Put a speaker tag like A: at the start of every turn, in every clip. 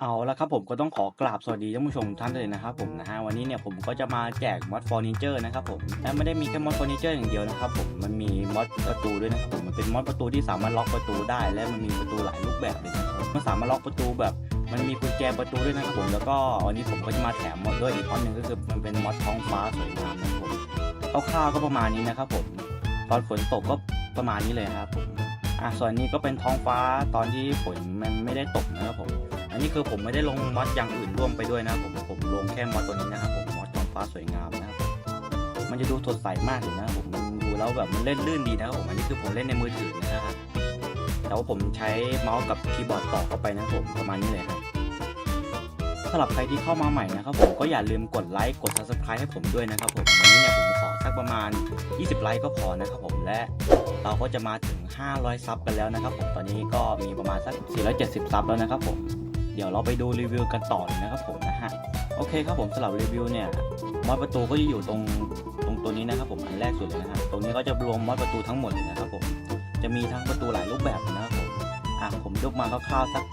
A: เอาละครับผมก็ต้องขอกราบสวัสดีท่านผู้ชมท่านเลยนะครับผมนะฮะวันนี้เนี่ยผมก็จะมาแจกมอดเฟอร์นิเจอร์นะครับผมและไม่ได้มีแค่มอดเฟอร์นิเจอร์อย่างเดียวนะครับผมมันมีมอดประตูด้วยนะครับผมมันเป็นมอดประตูที่สามารถล็อกประตูได้ และมันมีประตูหลายรูปแบบเลยนะครับมันสามารถล็อกประตูแบบมันมีกุญแจประตูด้วยนะครับผมแล้วก็วันนี้ผมก็จะมาแถมมอดด้วยอีกมอดหนึ่งก็คือมันเป็นมอดท้องฟ้าสวยงามนะครับผมคร่าวๆก็ประมาณนี้นะครับผมตอนฝนตกก็ประมาณนี้เลยครับผมอะส่วนนี้ก็เป็นท้องฟ้าตอนที่ฝนมันไม่ได้ตกนะครับผม อันนี้คือผมไม่ได้ลงมอดอย่างอื่นร่วมไปด้วยนะผมผมลงแค่มอดตัวนี้นะครับผมมอดทองฟ้าสวยงามนะครับมันจะดูสดใสมากเลยนะผมดูแล้วแบบมันเล่นลื่นดีนะครับผมอันนี้คือผมเล่นในมือถือนะครับแต่ว่าผมใช้เมาส์กับคีย์บอร์ดต่อเข้าไปนะครับผมประมาณนี้เลยครับสำหรับใครที่เข้ามาใหม่นะครับผมก็อย่าลืมกดไลค์กด subscribe ให้ผมด้วยนะครับผมวันนี้เนี่ยผมขอสักประมาณ 20 ไลค์ก็พอนะครับผมและเราก็จะมาถึง 500 ซับกันแล้วนะครับผมตอนนี้ก็มีประมาณสัก 470 ซับแล้วนะครับผม เดี๋ยวเราไปดูรีวิวกันต่อเลยนะครับผมนะฮะโอเคครับผมสำหรับรีวิวเนี่ยมอดประตูก็จะอยู่ตรงตรงตัวนี้นะครับผมอันแรกสุดเลยนะฮะตรงนี้ก็จะรวมมอดประตูทั้งหมดเลยนะครับผมจะมีทั้งประตูหลายรูปแบบนะครับผมอะผมยกมาคร่าวๆสัก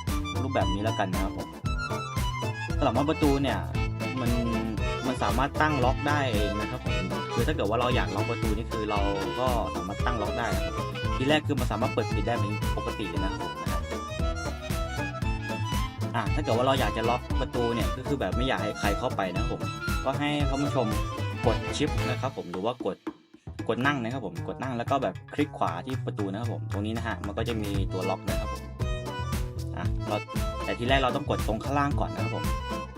A: รูปแบบนี้แล้วกันนะครับผมสำหรับมอดประตูเนี่ยมันมันสามารถตั้งล็อกได้เองนะครับผมคือถ้าเกิดว่าเราอยากล็อกประตูนี่คือเราก็สามารถตั้งล็อกได้นะครับทีแรกคือมันสามารถเปิดปิดได้เป็นปกติเลยนะครับผมนะ ฮะอะถ้าเกิดว่าเราอยากจะล็อกประตูเนี่ยก็คือแบบไม่อยากให้ใครเข้าไปนะครับผมก็ให้ท่านผู้ชมกดชิปนะครับผมหรือว่ากดกดนั่งนะครับผมกดนั่งแล้วก็แบบคลิกขวาที่ประตูนะครับผมตรงนี้นะฮะมันก็จะมีตัวล็อกนะครับผมอะเราแต่ทีแรกเราต้องกดตรงข้างล่างก่อนนะครับผม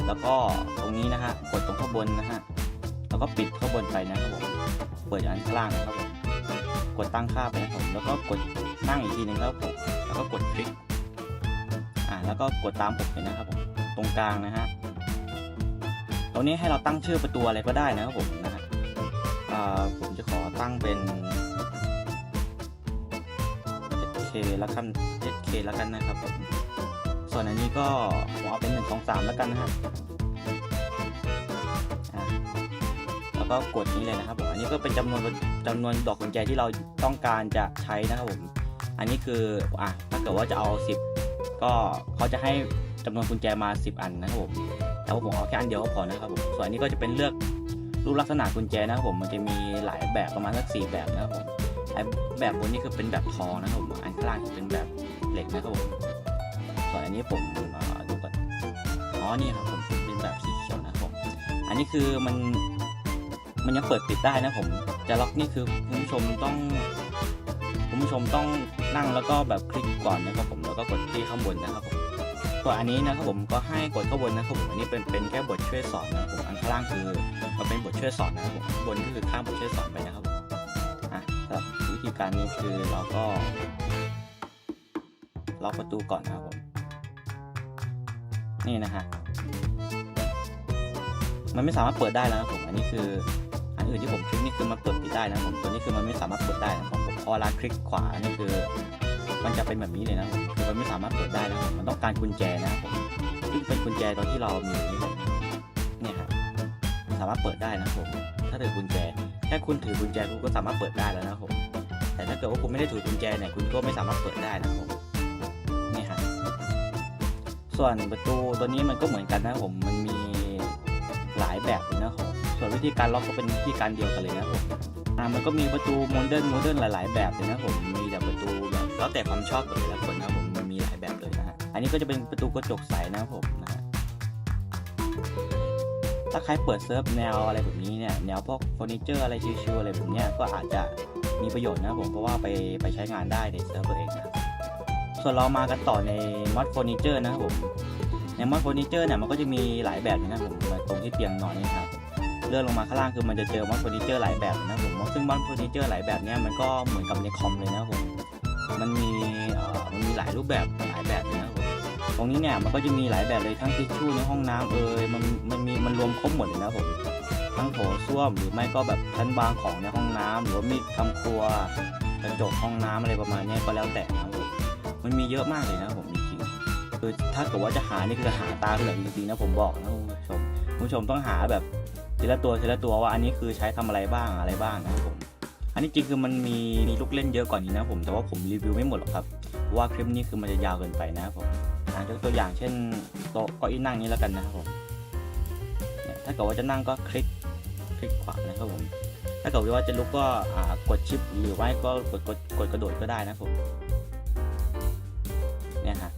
A: แล้วก็ตรงนี้นะฮะกดตรงข้างบนนะฮะแล้วก็ปิดข้างบนไปนะครับผมเปิดอันข้างล่างนะครับผมกดตั้งค่าไปนะครับผมแล้วก็กดนั่งอีกทีหนึงแล้วผมแล้วก็กดคลิก แล้วก็กดตามผมเลยนะครับผมตรงกลางนะฮะตรงนี้ให้เราตั้งชื่อประตูอะไรก็ได้นะครับผมนะฮะอ่าผมจะขอตั้งเป็น HK แล้วกัน HK แล้วกันนะครับผมส่วนอันนี้ก็ผมเอาเป็นหนึ่งสองสามแล้วกันนะครับอ่าแล้วก็กดนี้เลยนะครับผมอันนี้ก็เป็นจำนวนจำนวนดอกกุญแจที่เราต้องการจะใช้นะครับผมอันนี้คืออะถ้าเกิดว่าจะเอา 10 ก็เขาจะให้จำนวนกุญแจมา 10 อันนะครับผมแต่ว่าผมเอาแค่อันเดียวก็พอนะครับผมส่วนอันนี้ก็จะเป็นเลือกรูปลักษณะกุญแจนะครับผมมันจะมีหลายแบบประมาณสักสี่แบบนะครับผมไอแบบบนนี้คือเป็นแบบทองนะครับผมอันข้างล่างเป็นแบบเหล็กนะครับผมส่วนอันนี้ผมดูก่อนอ๋อนี่ครับผมเป็นแบบสีเขียวนะครับผมอันนี้คือมันมันยังเปิดปิดได้นะผมจะล็อกนี่คือคุณผู้ชมต้อง คุณผู้ชมต้องนั่งแล้วก็แบบคลิกก่อนนะครับผมแล้วก็กดที่ข้างบนนะครับผมตัวอันนี้นะครับผมก็ให้กดข้างบนนะครับผมอันนี้เป็นเป็นแค่บทช่วยสอนนะครับผมอันข้างล่างคือมันเป็นบทช่วยสอนนะครับผมข้างบนก็คือข้ามบทช่วยสอนไปนะครับผมอะสำหรับวิธีการนี้คือเราก็ล็อกประตูก่อนนะครับผมนี่นะฮะมันไม่สามารถเปิดได้แล้วนะครับผม อันนี้คืออันอื่นที่ผมคลิกนี่คือมันเปิดปิดได้นะผม ตัวนี้คือมันไม่สามารถเปิดได้นะผมผม พอเวลาคลิกขวานี่คือ มันจะเป็นแบบนี้เลยนะคือมันไม่สามารถเปิดได้นะมมันต้องการกุญแจนะครับผมซึ่งเป็นกุญแจตอนที่เรามีอยู่นี่เลยเนี่ยครับสามารถเปิดได้นะครับผมถ้าถือกุญแจแค่คุณถือกุญแจคุณก็สามารถเปิดได้แล้วนะครับผมแต่ถ้าเกิดว่าคุณไม่ได้ถือกุญแจเนี่ยคุณก็ไม่สามารถเปิดได้นะครับผมนี่ฮะส่วนประตูตัวนี้มันก็เหมือนกันนะผมมันมีหลายแบบเลยนะครับผมส่วนวิธีการล็อกก็เป็นวิธีการเดียวกันเลยนะครับผม อ่ามันก็มีประตูโมเดิร์นโมเดิร์นหลาย ๆ แบบเลยนะผมมีแต่ประตูแบบแล้วแต่ความชอบของแต่ละคนนะผมมันมีหลายแบบเลยนะฮะอันนี้ก็จะเป็นประตูกระจกใสนะผมนะฮะถ้าใครเปิดเซิร์ฟแนวอะไรแบบนี้เนี่ยแนวพวกเฟอร์นิเจอร์อะไรชิวๆอะไรแบบเนี้ยก็อาจจะมีประโยชน์นะผมเพราะว่าไปไปใช้งานได้ในเซิร์ฟตัวเองนะส่วนเรามากันต่อในมอดเฟอร์นิเจอร์นะครับผมในมอดเฟอร์นิเจอร์เนี่ยมันก็จะมีหลายแบบนะครับผมตรงที่เตียงนอนนี่ครับ เลื่อนลงมาข้างล่างคือมันจะเจอมอสเฟอร์นิเจอร์หลายแบบนะผมซึ่งมอสเฟอร์นิเจอร์หลายแบบเนี้ยมันก็เหมือนกับในคอมเลยนะผมมันมีเอ่อมันมีหลายรูปแบบหลายแบบเลยนะผมตรงนี้เนี่ยมันก็จะมีหลายแบบเลยทั้งทิชชู่ในห้องน้ำเอ่ยมันมันมีมันรวมครบหมดเลยนะผมทั้งโถส้วมหรือไม่ก็แบบชั้นวางของในห้องน้ำหรือมีดทำครัวกระจกห้องน้ำอะไรประมาณนี้ก็แล้วแต่นะผมมันมีเยอะมากเลยนะผมจริงๆคือถ้าเกิดว่าจะหานี่คือหาตาเหลืองจริงๆนะผมบอกนะคุณผู้ชมคุณผู้ชมต้องหาแบบ ทีละตัวทีละตัวว่าอันนี้คือใช้ทำอะไรบ้างอะไรบ้างนะครับผม อันนี้จริงคือมันมีมีลูกเล่นเยอะกว่านี้นะผมแต่ว่าผมรีวิวไม่หมดหรอกครับว่าคลิปนี้คือมันจะยาวเกินไปนะครับผมอ่ายกตัวอย่างเช่นโต๊ะเก้าอี้นั่งนี้แล้วกันนะครับผมเนี่ยถ้าเกิดว่าจะนั่งก็คลิกคลิกขวานะครับผมถ้าเกิดว่าจะลุกก็อ่ากดชิปหรือไม่ก็กดกดกดกระโดดก็ได้นะครับผมเนี่ยฮะ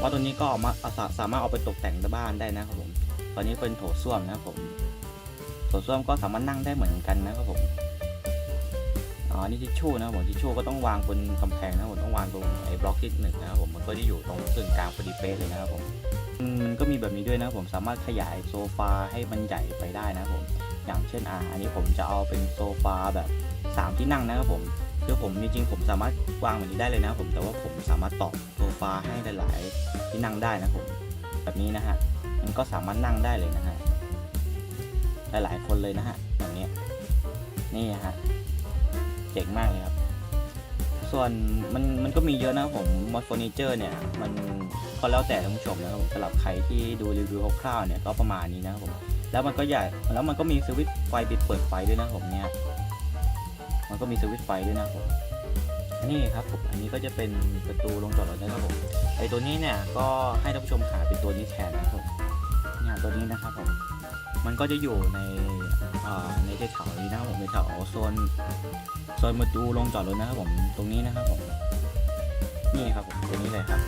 A: ว่าตัวนี้ก็เอามาสาสามารถเอาไปตกแต่งบ้านได้นะครับผม ตอนนี้เป็นโถส้วมนะครับผมโถส้วมก็สามารถนั่งได้เหมือนกันนะครับผมอ๋อนี่ทิชชู่นะครับผมทิชชู่ก็ต้องวางบนกำแพงนะผมต้องวางตรงไอ้บล็อกที่หนึ่งนะครับผมมันก็จะอยู่ตรงกึ่งกลางพอดีเป๊ะเลยนะครับผมมันก็มีแบบนี้ด้วยนะครับผมสามารถขยายโซฟาให้มันใหญ่ไปได้นะครับผมอย่างเช่นอ่าอันนี้ผมจะเอาเป็นโซฟาแบบสามที่นั่งนะครับผมคือผมจริงๆผมสามารถวางแบบนี้ได้เลยนะครับผมแต่ว่าผมสามารถต่อโซฟาให้หลายๆที่นั่งได้นะครับผมแบบนี้นะฮะ มันก็สามารถนั่งได้เลยนะฮะหลายๆคนเลยนะฮะอย่างนี้นี่ฮะเจ๋งมากเลยครับ ส่วนมันมันก็มีเยอะนะผมมอดเฟอร์นิเจอร์เนี่ย มันก็แล้วแต่ท่านผู้ชมนะครับสำหรับใครที่ดูรีวิวคร่าวๆเนี่ยก็ประมาณนี้นะครับผมแล้วมันก็ใหญ่แล้วมันก็มีสวิตช์ไฟปิดเปิดไฟด้วยนะครับผมเนี่ยมันก็มีสวิตช์ไฟด้วยนะครับผมนี่ครับผมอันนี้ก็จะเป็นประตูลงจอดรถนะครับผมไอตัวนี้เนี่ยก็ให้ท่านผู้ชมหาเป็นตัวนี้แทนนะครับผม ตัวนี้นะครับผมมันก็จะอยู่ในในแถวๆนี้นะครับผมในแถวโซนโซนประตูลงจอดรถนะครับผมตรงนี้นะครับผมนี่ครับผมตัวนี้เลยครับ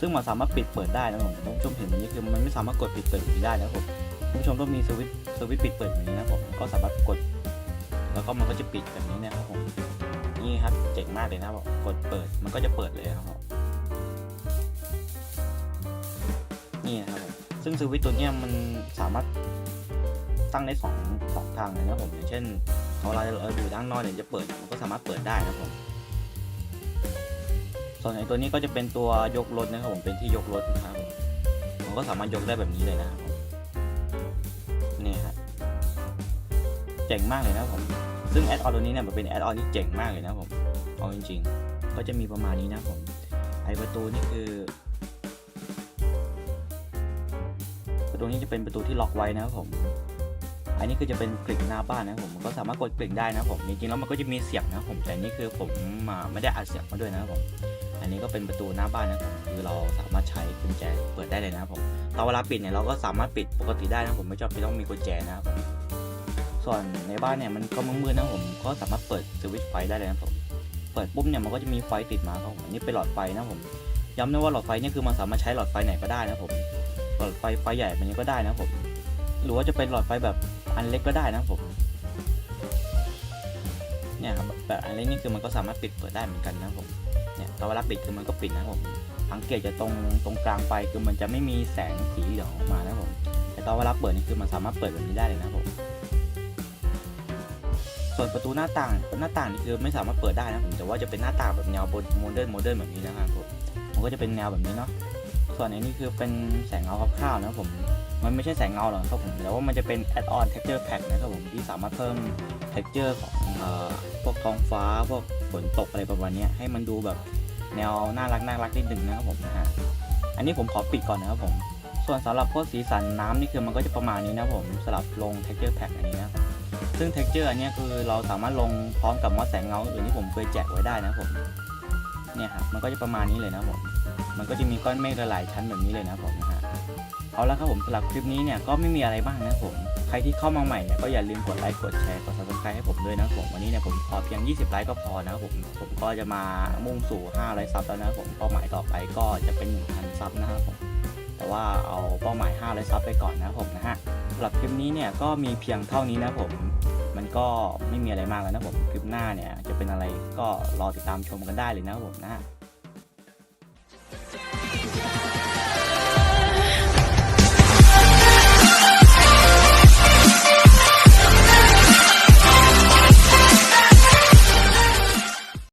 A: ซึ่งมันสามารถปิดเปิดได้นะผมท่านผู้ชมเห็นแบบนี้คือมันไม่สามารถกดปิดเปิดได้นะครับผมท่านผู้ชมต้องมีสวิตสวิตปิดเปิดแบบนี้นะครับผมก็สามารถกด แล้วก็มันก็จะปิดแบบนี้นะครับผมนี่ครับเจ๋งมากเลยนะครับผมกดเปิดมันก็จะเปิดเลยครับผม นี่นะครับผมซึ่งสวิตช์ตัวนี้มันสามารถตั้งได้สองสองทางเลยนะครับผมอย่างเช่นเวลาเราอยู่ด้านนอกเนี่ยจะเปิดมันก็สามารถเปิดได้นะครับผมส่วนไอ้ตัวนี้ก็จะเป็นตัวยกรถนะครับผมเป็นที่ยกรถนะครับผมมันก็สามารถยกได้แบบนี้เลยนะครับผมนี่ครับเจ๋งมากเลยนะครับผมซึ่งแอดออนตัวนี้เนี่ยมันเป็นแอดออนที่เจ๋งมากเลยนะผมเอาจริง ๆ ก็จะมีประมาณนี้นะผมไอประตูนี่คือ ประตูนี้จะเป็นประตูที่ล็อกไว้นะครับผม อันนี้คือจะเป็นกลิ่งหน้าบ้านนะครับผมก็สามารถกดกลิ่งได้นะครับผมจริงๆแล้วมันก็จะมีเสียงนะครับผมแต่นี่คือผมมาไม่ได้อัดเสียงมาด้วยนะครับผม อันนี้ก็เป็นประตูหน้าบ้านนะครับผมคือเราสามารถใช้กุญแจเปิดได้เลยนะครับผมตอนเวลาปิดเนี่ยเราก็สามารถปิดปกติได้นะผมไม่จำเป็นต้องมีกุญแจนะครับผมส่วนในบ้านเนี่ยมันก็มืดๆนะผมก็สามารถเปิดสวิตช์ไฟได้เลยนะครับผมเปิดปุ๊บเนี่ยมันก็จะมีไฟติดมาครับผมอันนี้เป็นหลอดไฟนะผมย้ำนะว่าหลอดไฟนี่คือมันสามารถใช้หลอดไฟไหนก็ได้นะครับผม หลอดไฟไฟใหญ่แบบนี้ก็ได้นะผม หรือว่าจะเป็นหลอดไฟแบบอันเล็กก็ได้นะผม เนี่ยครับแบบอันเล็กนี่คือมันก็สามารถปิดเปิดได้เหมือนกันนะผม เนี่ยตอนเวลาปิดคือมันก็ปิดนะผมสังเกตจะตรงตรงกลางไฟคือมันจะไม่มีแสงสีเหลืองออกมานะผม แต่ตอนเวลาเปิดนี่คือมันสามารถเปิดแบบนี้ได้เลยนะผม ส่วนประตูหน้าต่างหน้าต่างนี่คือไม่สามารถเปิดได้นะผม แต่ว่าจะเป็นหน้าต่างแบบแนวโมเดิร์นโมเดิร์นแบบนี้นะครับผม มันก็จะเป็นแนวแบบนี้เนาะ ส่วนอันนี้คือเป็นแสงเงาคร่าวๆนะครับผม มันไม่ใช่แสงเงาหรอกครับผม แต่ว่ามันจะเป็น add-on texture pack นะครับผมที่สามารถเพิ่ม texture ของอพวกท้องฟ้าพวกฝนตกอะไรประมาณนี้ให้มันดูแบบแนวน่ารักน่ารักนิดหนึ่งนะครับผมนะฮะ อันนี้ผมขอปิดก่อนนะครับผม ส่วนสำหรับพวกสีสันน้ำนี่คือมันก็จะประมาณนี้นะผมสำหรับลง texture pack อันนี้นะซึ่ง texture อันนี้คือเราสามารถลงพร้อมกับมอดแสงเงาอื่นที่ผมเคยแจกไว้ได้นะครับผม เนี่ยครับมันก็จะประมาณนี้เลยนะผมมันก็จะมีก้อนเมฆหลายชั้นแบบนี้เลยนะผมนะฮะเอาละครับผมสำหรับคลิปนี้เนี่ยก็ไม่มีอะไรบ้างนะผมใครที่เข้ามาใหม่เนี่ยก็อย่าลืมกดไลค์กดแชร์กด subscribe ให้ผมด้วยนะผมวันนี้เนี่ยผมขอเพียง 20 ไลค์ก็พอนะครับผมผมก็จะมามุ่งสู่500ซับแล้วนะผมเป้าหมายต่อไปก็จะเป็น 1,000 ซับนะครับผมแต่ว่าเอาเป้าหมาย500ซับไปก่อนนะผมนะฮะสำหรับคลิปนี้เนี่ยก็มีเพียงเท่านี้นะผม มันก็ไม่มีอะไรมากแล้วนะผมคลิปหน้าเนี่ยจะเป็นอะไรก็รอติดตามชมกันได้เลยนะครับผมนะ